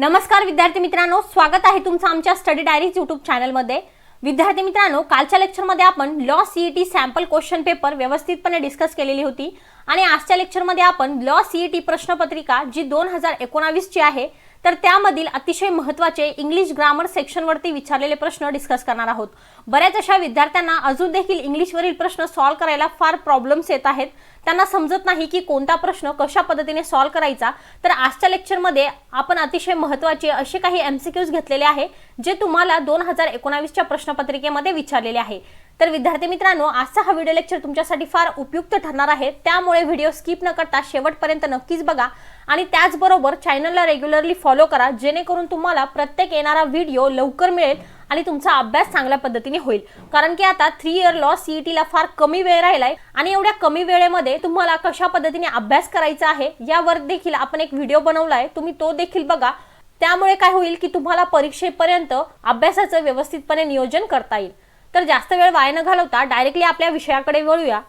नमस्कार विद्यार्थी मित्रांनो स्वागत आहे तुमचं आमच्या स्टडी डायरीज युट्यूब चॅनलमध्ये विद्यार्थी मित्रांनो कालच्या लेक्चरमध्ये आपण law CET sample question paper व्यवस्थितपणे डिस्कस केलेली होती. आणि आजच्या लेक्चरमध्ये आपण लॉ सीईटी प्रश्नपत्रिका जी दोन हजार एकोणावीसची आहे तर त्यामधील अतिशय महत्त्वाचे इंग्लिश ग्रामर सेक्शनवरती विचारलेले प्रश्न डिस्कस करणार आहोत. बऱ्याच अशा विद्यार्थ्यांना अजून देखील इंग्लिशवरील प्रश्न सॉल्व्ह करायला फार प्रॉब्लेम्स येत आहेत. त्यांना समजत नाही की कोणता प्रश्न कशा पद्धतीने सॉल्व्ह करायचा. तर आजच्या लेक्चरमध्ये आपण अतिशय महत्त्वाचे असे काही एमसीक्यूज घेतलेले आहे जे तुम्हाला दोन हजार एकोणावीसच्या प्रश्नपत्रिकेमध्ये विचारलेले आहे. तर विद्यार्थी मित्रांनो आजचा हा व्हिडिओ लेक्चर तुमच्यासाठी फार उपयुक्त ठरणार आहे. त्यामुळे व्हिडिओ स्किप न करता शेवटपर्यंत नक्कीच बघा. आणि त्याचबरोबर चॅनलला रेग्युलरली फॉलो करा जेणेकरून तुम्हाला प्रत्येक येणारा व्हिडिओ लवकर मिळेल आणि तुमचा अभ्यास चांगल्या पद्धतीने होईल. कारण की आता थ्री इयर लॉ सीईटीला फार कमी वेळ राहिलाय आणि एवढ्या कमी वेळेमध्ये तुम्हाला कशा पद्धतीने अभ्यास करायचा आहे यावर देखील आपण एक व्हिडिओ बनवलाय. तुम्ही तो देखील बघा. त्यामुळे काय होईल की तुम्हाला परीक्षेपर्यंत अभ्यासाचं व्यवस्थितपणे नियोजन करता येईल. तर जास्त वेळ वाया न घालवता डायरेक्टली आपल्या विषयाकडे वळूया.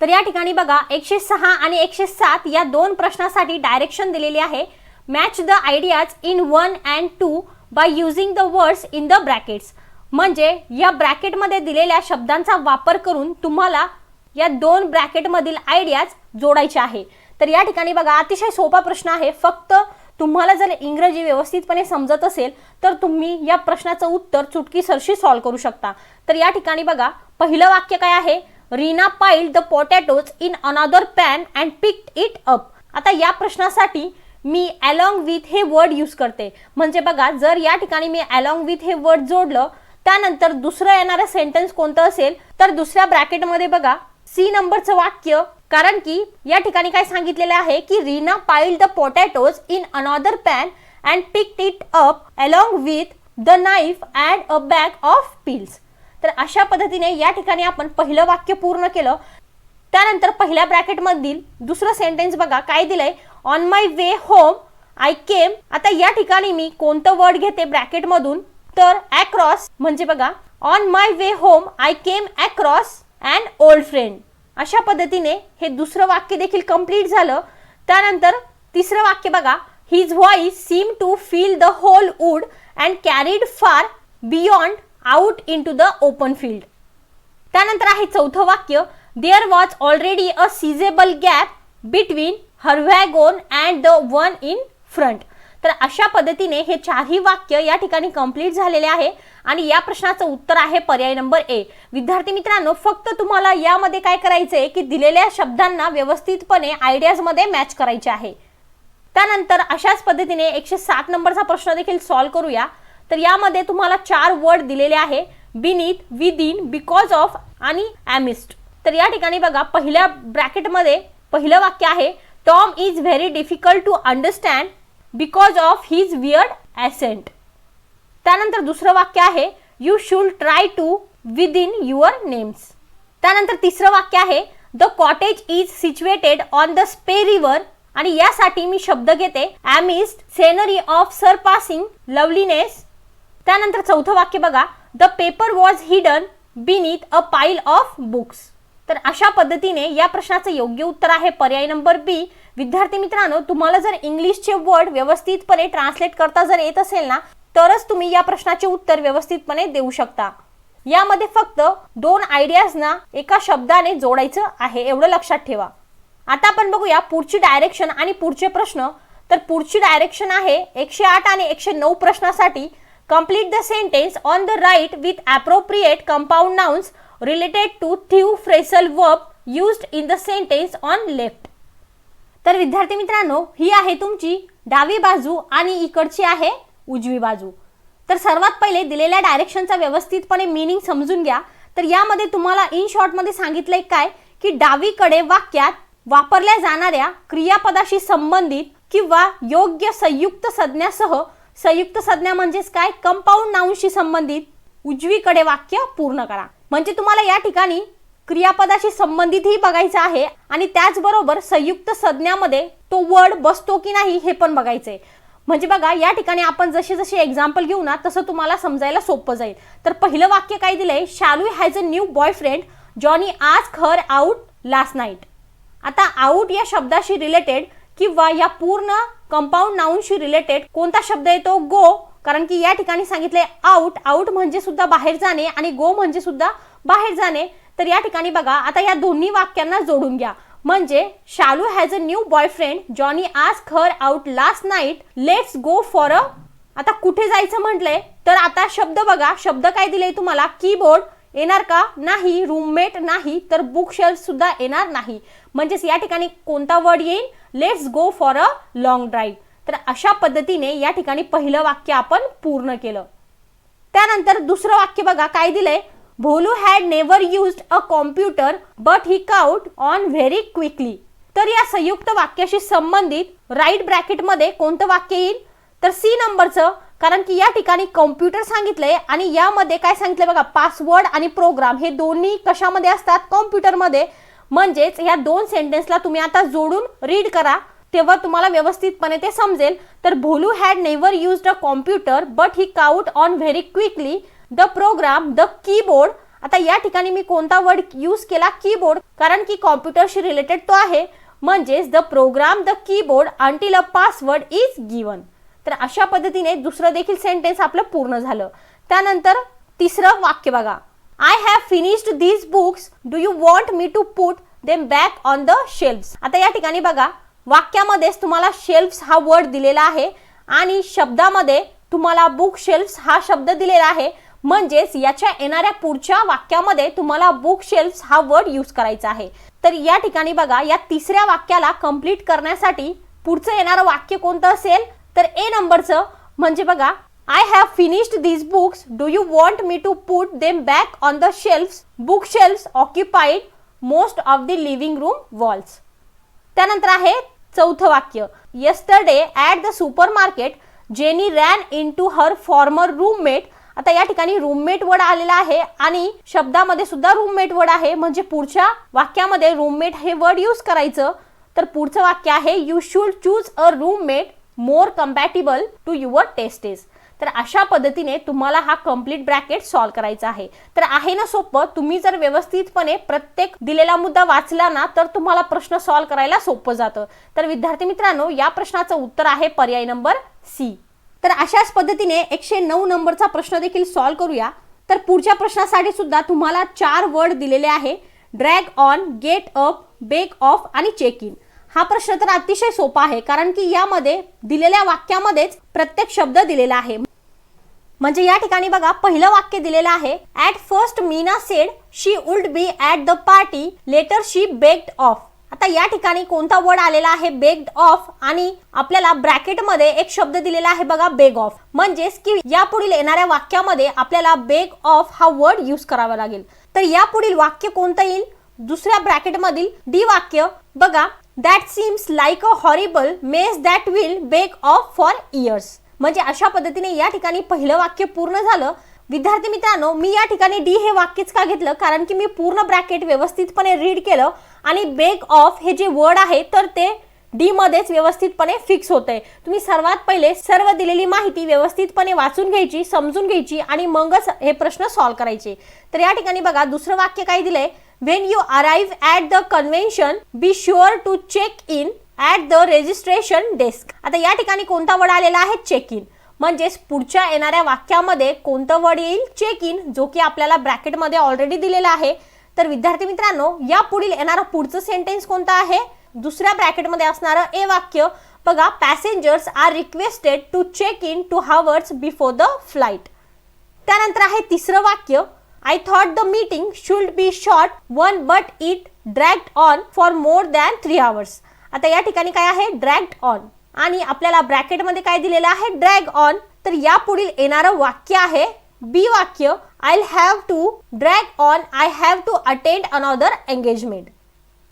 तर या ठिकाणी बघा एकशे सहा आणि एकशे सात या दोन प्रश्नासाठी डायरेक्शन दिलेली आहे. Match the ideas in one and two by using the words in the brackets म्हणजे या ब्रॅकेटमध्ये दिलेल्या शब्दांचा वापर करून तुम्हाला या दोन ब्रॅकेटमधील आयडियाज जोडायचे आहे. तर या ठिकाणी बघा अतिशय सोपा प्रश्न आहे. फक्त तुम्हाला जर इंग्रजी व्यवस्थितपणे समजत असेल तर तुम्ही या प्रश्नाचं उत्तर चुटकीसरशी सॉल्व्ह करू शकता. तर या ठिकाणी बघा पहिलं वाक्य काय आहे? Reena pile the potatoes in another pan and picked it up आता या प्रश्नासाठी मी अलॉंग विथ हे वर्ड यूज करते. म्हणजे बघा जर या ठिकाणी मी अलॉंग विथ हे वर्ड जोडलं त्यानंतर दुसरं येणारं सेंटेन्स कोणतं असेल? तर दुसऱ्या ब्रॅकेटमध्ये बघा सी नंबरचं वाक्य कारण की या ठिकाणी काय सांगितलेलं आहे की Reena pile the potatoes in another pan and picked it up along with the knife and a bag of pills तर अशा पद्धतीने या ठिकाणी आपण पहिलं वाक्य पूर्ण केलं. त्यानंतर पहिल्या ब्रॅकेटमधील दुसरं सेंटेन्स बघा काय दिलंय? On my way home I came आता या ठिकाणी मी कोणतं वर्ड घेते ब्रॅकेटमधून तर अक्रॉस म्हणजे बघा on my way home I came across and old friend अशा पद्धतीने हे दुसरं वाक्य देखील कंप्लीट झालं. त्यानंतर तिसरं वाक्य बघा. His voice seem to feel the whole wood and carried far beyond out in to the open field त्यानंतर आहे चौथं वाक्य. There was already a sizeable gap between her wagon and the one in front तर अशा पद्धतीने हे चारही वाक्य या ठिकाणी कंप्लीट झालेले आहे. आणि या प्रश्नाचं उत्तर आहे पर्याय नंबर ए विद्यार्थी मित्रांनो फक्त तुम्हाला यामध्ये काय करायचंय की दिलेल्या शब्दांना व्यवस्थितपणे आयडियाजमध्ये मॅच करायचे आहे. त्यानंतर अशाच पद्धतीने एकशे सात नंबरचा प्रश्न देखील सॉल्व्ह करूया. तर यामध्ये तुम्हाला चार वर्ड दिलेले आहे. बिनीथ विदिन बिकॉज ऑफ आणि ॲमिस्ट तर या ठिकाणी बघा पहिल्या ब्रॅकेटमध्ये पहिलं वाक्य आहे. Tom is very difficult to understand because of his weird accent त्यानंतर दुसरं वाक्य आहे you should try to within your names त्यानंतर तिसरं वाक्य आहे the cottage is situated on the Spey river आणि यासाठी मी शब्द घेते amidst scenery of surpassing loveliness त्यानंतर चौथं वाक्य बघा the paper was hidden beneath a pile of books तर अशा पद्धतीने या प्रश्नाचं योग्य उत्तर आहे पर्याय नंबर बी. विद्यार्थी मित्रांनो तुम्हाला जर इंग्लिशचे वर्ड व्यवस्थितपणे ट्रान्सलेट करता जर येत असेल ना तरच तुम्ही या प्रश्नाचे उत्तर व्यवस्थितपणे देऊ शकता. यामध्ये फक्त दोन आयडियाजना एका शब्दाने जोडायचं आहे एवढं लक्षात ठेवा. आता आपण बघूया पुढची डायरेक्शन आणि पुढचे प्रश्न. तर पुढची डायरेक्शन आहे एकशे आठ आणि एकशे नऊ प्रश्नासाठी. Complete the sentence on the right with appropriate compound nouns related to the phrasal verb used in the sentence on left तर विद्यार्थी मित्रांनो ही आहे तुमची डावी बाजू आणि इकडची आहे उजवी बाजू. तर सर्वात पहिले दिलेल्या डायरेक्शनचा व्यवस्थितपणे मिनिंग समजून घ्या. तर यामध्ये तुम्हाला इन शॉर्टमध्ये सांगितलंय काय? की डावीकडे वाक्यात वापरल्या जाणाऱ्या क्रियापदाशी संबंधित किंवा योग्य संयुक्त संज्ञासह संयुक्त संज्ञा म्हणजेच काय? कंपाऊंड नाऊनशी संबंधित उजवीकडे वाक्य पूर्ण करा. म्हणजे तुम्हाला या ठिकाणी क्रियापदाशी संबंधितही बघायचं आहे आणि त्याचबरोबर संयुक्त संज्ञामध्ये तो वर्ड बसतो की नाही हे पण बघायचंय. म्हणजे बघा या ठिकाणी आपण जसे जसे एक्झाम्पल घेऊ ना तसं तुम्हाला समजायला सोपं जाईल. तर पहिलं वाक्य काय दिलंय? Shalu has a new boyfriend Johnny आज खर आउट लास्ट नाईट आता आउट या शब्दाशी रिलेटेड किंवा या पूर्ण कंपाऊंड नाऊनशी रिलेटेड कोणता शब्द येतो? गो कारण की या ठिकाणी सांगितले आउट आउट म्हणजे सुद्धा बाहेर जाणे आणि गो म्हणजे सुद्धा बाहेर जाणे. तर या ठिकाणी बघा आता या दोन्ही वाक्यांना जोडून घ्या. म्हणजे Shalu has a new boyfriend Johnny आज her out last night let's go for a आता कुठे जायचं म्हटलंय? तर आता शब्द बघा. शब्द काय दिले तुम्हाला? कीबोर्ड येणार का? नाही. रूममेट नाही. तर बुक शेल्फ सुद्धा येणार नाही. म्हणजेच या ठिकाणी कोणता वर्ड येईल? Let's go for a long drive तर अशा पद्धतीने या ठिकाणी पहिलं वाक्य आपण पूर्ण केलं. त्यानंतर दुसरं वाक्य बघा काय दिलंय? Bholu had never used a computer but he caught on very quickly तर या संयुक्त वाक्याशी संबंधित राईट ब्रॅकेटमध्ये कोणतं वाक्य येईल? तर सी नंबरचं कारण की या ठिकाणी कॉम्प्युटर सांगितलंय आणि यामध्ये काय सांगितलंय बघा पासवर्ड आणि प्रोग्राम हे दोन्ही कशामध्ये असतात? कॉम्प्युटरमध्ये म्हणजेच या दोन सेंटेन्सला तुम्ही आता जोडून रीड करा. तेव्हा तुम्हाला व्यवस्थितपणे ते समजेल. तर Bholu had never used a computer but he caught on very quickly the program the keyboard आता या ठिकाणी मी कोणता वर्ड यूज केला? कीबोर्ड कारण की कॉम्प्युटरशी रिलेटेड तो आहे. म्हणजेच the program the keyboard until a password is given तर अशा पद्धतीने दुसरं देखील सेंटेन्स आपलं पूर्ण झालं. त्यानंतर तिसरं वाक्य बघा. I have finished these books do you want me to put them back on the shelf आता या ठिकाणी बघा. वाक्यामध्येच तुम्हाला शेल्फ्स हा वर्ड दिलेला आहे आणि शब्दामध्ये तुम्हाला बुक शेल्फ्स हा शब्द दिलेला आहे. म्हणजेच याच्या येणाऱ्या पुढच्या वाक्यामध्ये तुम्हाला बुक शेल्फ्स हा वर्ड यूज करायचा आहे. तर या ठिकाणी बघा या तिसऱ्या वाक्याला कंप्लीट करण्यासाठी पुढचं येणारं वाक्य कोणतं असेल? तर ए नंबरचं म्हणजे बघा I have finished these books do you want me to put them back on the shelves book shelves occupied most of the living room walls त्यानंतर आहे चौथं वाक्य. Yesterday at the supermarket Jenny ran in to her former roommate आता या ठिकाणी roommate word आलेला आहे आणि शब्दामध्ये सुद्धा रूममेट वर्ड आहे. म्हणजे पुढच्या वाक्यामध्ये रूममेट हे वर्ड यूज करायचं. तर पुढचं वाक्य आहे you should choose a roommate more compatible to your tastes तर अशा पद्धतीने तुम्हाला हा कंप्लीट ब्रॅकेट सॉल्व करायचा आहे. तर आहे ना सोपं? तुम्ही जर व्यवस्थितपणे प्रत्येक दिलेला मुद्दा वाचला ना तर तुम्हाला प्रश्न सॉल्व करायला सोपं जातं. तर विद्यार्थी मित्रांनो या प्रश्नाचं उत्तर आहे पर्याय नंबर सी तर अशाच पद्धतीने एकशे नऊ नंबरचा प्रश्न देखील सॉल्व करूया. तर पुढच्या प्रश्नासाठी सुद्धा तुम्हाला चार वर्ड दिलेले आहे. Drag on get up back off आणि चेक इन हा प्रश्न तर अतिशय सोपा आहे कारण की यामध्ये दिलेल्या वाक्यामध्येच प्रत्येक शब्द दिलेला आहे. म्हणजे या ठिकाणी बघा पहिलं वाक्य दिलेलं आहे at first Meena said she would be at the party later she backed off आता या ठिकाणी कोणता वर्ड आलेला आहे बेक्ड ऑफ आणि आपल्याला ब्रॅकेटमध्ये एक शब्द दिलेला आहे बघा बेग ऑफ म्हणजेच की यापुढील येणाऱ्या वाक्यामध्ये आपल्याला बेग ऑफ हा वर्ड यूज करावा लागेल. तर यापुढील वाक्य कोणतं येईल? दुसऱ्या ब्रॅकेटमधील डी वाक्य. बघा that seems like a horrible mess that will back off for years म्हणजे अशा पद्धतीने या ठिकाणी पहिलं वाक्य पूर्ण झालं. विद्यार्थी मित्रांनो मी या ठिकाणी डी हे वाक्यच का घेतलं? कारण की मी पूर्ण ब्रॅकेट व्यवस्थितपणे रीड केलं आणि बेक ऑफ हे जे वर्ड आहे तर ते डी मध्येच व्यवस्थितपणे फिक्स होते तुम्ही सर्वात पहिले सर्व दिलेली माहिती व्यवस्थितपणे वाचून घ्यायची समजून घ्यायची आणि मगच हे प्रश्न सॉल्व्ह करायचे. तर या ठिकाणी बघा दुसरं वाक्य काय दिलंय? When you arrive at the convention, be sure to check in at the registration desk आता या ठिकाणी कोणता वर्ड आलेला आहे? चेक इन म्हणजेच पुढच्या येणाऱ्या वाक्यामध्ये कोणतं वर्ड येईल? चेक इन जो की आपल्याला ब्रॅकेटमध्ये ऑलरेडी दिलेला आहे. तर विद्यार्थी मित्रांनो या पुढील येणारं पुढचं सेंटेन्स कोणतं आहे? दुसऱ्या ब्रॅकेटमध्ये असणारं ए वाक्य. बघा passengers are requested to check in two hours before the flight त्यानंतर आहे तिसरं वाक्य. I thought the meeting should be short one but it dragged on for more than three hours आता या ठिकाणी काय आहे? ड्रॅग्ड ऑन आणि आपल्याला ब्रॅकेटमध्ये काय दिलेलं आहे? ड्रॅग ऑन तर या पुढील येणारं वाक्य आहे बी वाक्य. I have to drag on I have to attend another engagement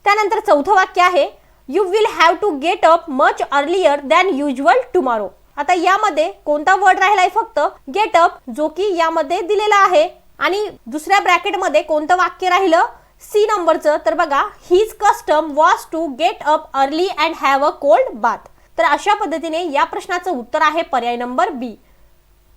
त्यानंतर चौथं वाक्य आहे. You will have to get up much earlier than usual tomorrow आता यामध्ये कोणता वर्ड राहिला आहे फक्त? गेट अप जो की यामध्ये दिलेला आहे. आणि दुसऱ्या ब्रॅकेटमध्ये कोणतं वाक्य राहिलं? सी नंबरचं. तर बघा his custom was to get up early and have a cold bath तर अशा पद्धतीने या प्रश्नाचं उत्तर आहे पर्याय नंबर बी.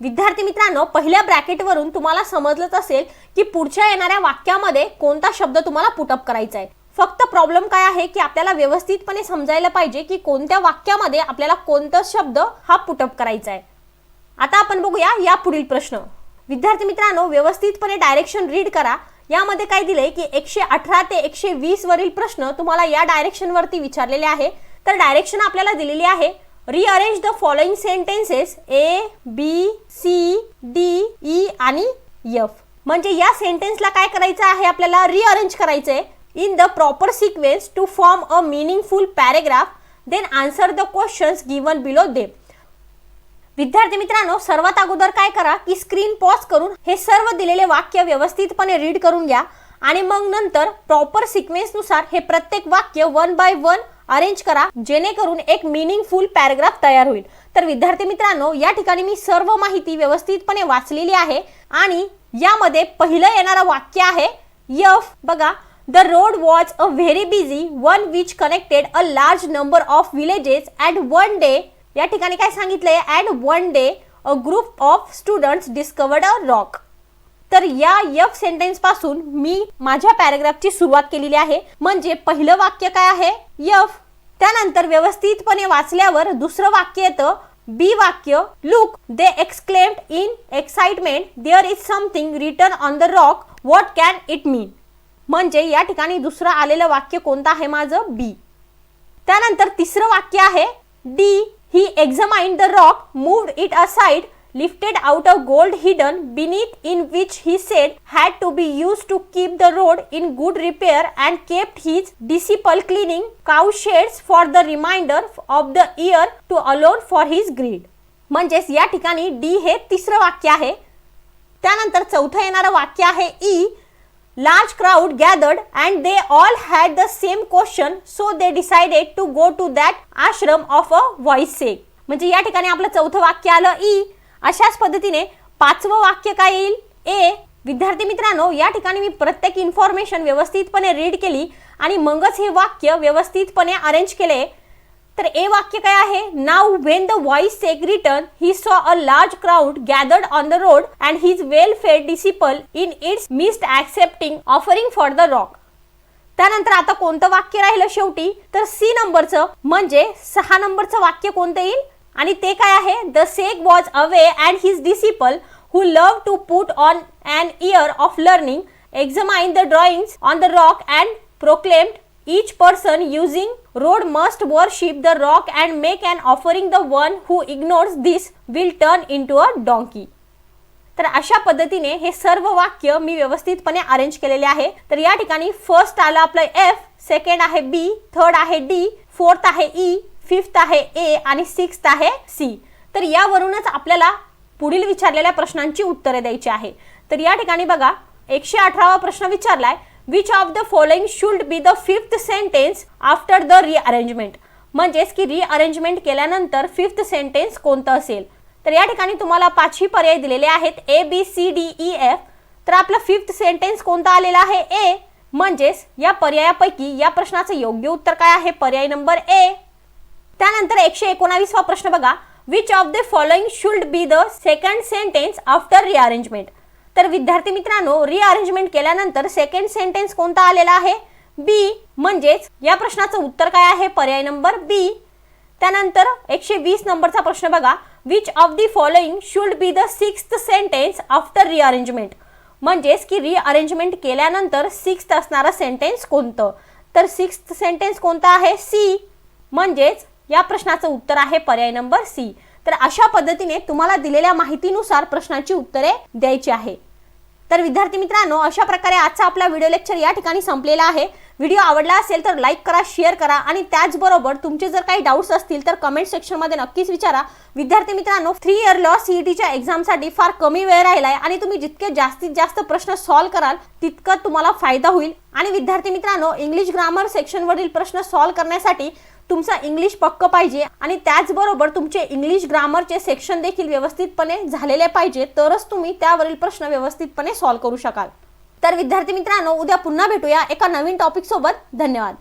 विद्यार्थी मित्रांनो पहिल्या ब्रॅकेटवरून तुम्हाला समजलंच असेल की पुढच्या येणाऱ्या वाक्यामध्ये कोणता शब्द तुम्हाला पुटअप करायचा आहे. फक्त प्रॉब्लेम काय आहे की आपल्याला व्यवस्थितपणे समजायला पाहिजे की कोणत्या वाक्यामध्ये आपल्याला कोणता शब्द हा पुटअप करायचा आहे. आता आपण बघूया या पुढील प्रश्न. विद्यार्थी मित्रांनो व्यवस्थितपणे डायरेक्शन रीड करा. यामध्ये काय दिलंय की एकशे अठरा ते एकशे वीस वरील प्रश्न तुम्हाला या डायरेक्शन वरती विचारलेले आहे. तर डायरेक्शन आपल्याला दिलेली आहे rearrange the following sentences A B C D E आणि एफ म्हणजे या सेंटेन्सला काय करायचं आहे आपल्याला? रिअरेंज करायचं आहे in the proper sequence to form a meaningful paragraph then answer the questions given below them विद्यार्थी मित्रांनो सर्वात अगोदर काय करा की स्क्रीन पॉज करून हे सर्व दिलेले वाक्य व्यवस्थितपणे रीड करून घ्या आणि मग नंतर प्रॉपर सिक्वेन्सनुसार हे प्रत्येक वाक्य वन बाय वन अरेंज करा जेणेकरून एक मिनिंगफुल पॅराग्राफ तयार होईल. तर विद्यार्थी मित्रांनो या ठिकाणी मी सर्व माहिती व्यवस्थितपणे वाचलेली आहे आणि यामध्ये पहिलं येणारं वाक्य आहे यफ बघा the road was a very busy one which connected a large number of villages at one day या ठिकाणी काय सांगितलंय? And one day a group of students discovered a rock तर या यफ सेंटेन्सपासून मी माझ्या पॅराग्राफची सुरुवात केलेली आहे. म्हणजे पहिलं वाक्य काय आहे? यफ त्यानंतर व्यवस्थितपणे वाचल्यावर दुसरं वाक्य येतं. बी वाक्य look they exclaimed in excitement there is something written on the rock what can it mean म्हणजे या ठिकाणी दुसरं आलेलं वाक्य कोणतं आहे माझं? बी त्यानंतर तिसरं वाक्य आहे. D he examine the rock move it a lifted out a gold hidden beneath in which he said had to be use to keep the road in good repair and kept his disciple cleaning cow sheds for the reminder of the year to alone for his greed म्हणजेच या ठिकाणी D हे तिसरं वाक्य आहे. त्यानंतर चौथं येणारं वाक्य आहे E large crowd gathered and they all had the same question so they decided to go to that ashram of a voice म्हणजे या ठिकाणी आपलं चौथं वाक्य आलं ई. अशाच पद्धतीने पाचवं वाक्य काय येईल? ए. विद्यार्थी मित्रांनो या ठिकाणी मी प्रत्येक इन्फॉर्मेशन व्यवस्थितपणे रीड केली आणि मगच हे वाक्य व्यवस्थितपणे अरेंज केले. तर ए वाक्य काय आहे? Now when the voice sage return he saw a large crowd gathered on the road and his well fed disciple in its midst accepting offering for the rock त्यानंतर आता कोणतं वाक्य राहिलं शेवटी? तर सी नंबरचं म्हणजे सहा नंबरचं वाक्य कोणतं येईल? आणि ते काय आहे? The sage was away and his disciple who love to put on an air of learning examine the drawings on the rock and proclaimed each person using road must worship the rock and make an offering. The one who ignores this will turn into a donkey. तर अशा पद्धतीने हे सर्व वाक्य मी व्यवस्थितपणे arrange केलेले आहे. तर या ठिकाणी फर्स्ट आलं आपलं एफ सेकंड आहे बी थर्ड आहे डी फोर्थ आहे e, ई फिफ्थ आहे ए आणि सिक्स्थ आहे सी तर यावरूनच आपल्याला पुढील विचारलेल्या प्रश्नांची उत्तरे द्यायची आहे. तर या ठिकाणी बघा एकशे अठरावा प्रश्न विचारलाय. Which of the following should be the fifth sentence after the rearrangement म्हणजेच की रिअरेंजमेंट केल्यानंतर फिफ्थ सेंटेन्स कोणतं असेल? तर या ठिकाणी तुम्हाला पाचही पर्याय दिलेले आहेत. A B C D E F तर आपलं फिफ्थ सेंटेन्स कोणता आलेला आहे? ए म्हणजेच या पर्यायापैकी या प्रश्नाचं योग्य उत्तर काय आहे? पर्याय नंबर ए त्यानंतर एकशे एकोणावीसवा प्रश्न बघा. Which of the following should be the second sentence after rearrangement तर विद्यार्थी मित्रांनो रिअरेंजमेंट केल्यानंतर सेकंड सेंटेन्स कोणता आलेला आहे? बी म्हणजेच या प्रश्नाचं उत्तर काय आहे? पर्याय नंबर बी त्यानंतर एकशे वीस नंबरचा प्रश्न बघा. Which of the following should be the six sentence after rearrangement म्हणजेच की रिअरेंजमेंट केल्यानंतर सिक्स्थ असणारं सेंटेन्स कोणतं? तर सिक्स सेंटेन्स कोणतं आहे? सी म्हणजेच या प्रश्नाचं उत्तर आहे पर्याय नंबर सी तर अशा पद्धतीने तुम्हाला दिलेल्या माहितीनुसार प्रश्नाची उत्तरे द्यायची आहे. तर विद्यार्थी मित्रांनो अशा प्रकारे आजचा आपला व्हिडिओ लेक्चर या ठिकाणी संपलेला आहे. व्हिडिओ आवडला असेल तर लाईक करा शेअर करा आणि त्याचबरोबर तुमचे जर काही डाऊट्स असतील तर कमेंट सेक्शनमध्ये नक्कीच विचारा. विद्यार्थी मित्रांनो थ्री इयर लॉ सीईटीच्या एक्झामसाठी फार कमी वेळ राहिला आहे आणि तुम्ही जितके जास्तीत जास्त प्रश्न सॉल्व्ह कराल तितकं तुम्हाला फायदा होईल. आणि विद्यार्थी मित्रांनो इंग्लिश ग्रामर सेक्शनवरील प्रश्न सॉल्व्ह करण्यासाठी तुमचा इंग्लिश पक्क पाहिजे आणि त्याचबरोबर तुमचे इंग्लिश ग्रामरचे सेक्शन देखील व्यवस्थितपणे झालेले पाहिजे तरच तुम्ही त्यावरील प्रश्न व्यवस्थितपणे सॉल्व्ह करू शकाल. तर विद्यार्थी मित्रांनो उद्या पुन्हा भेटूया एका नवीन टॉपिक सोबत. धन्यवाद.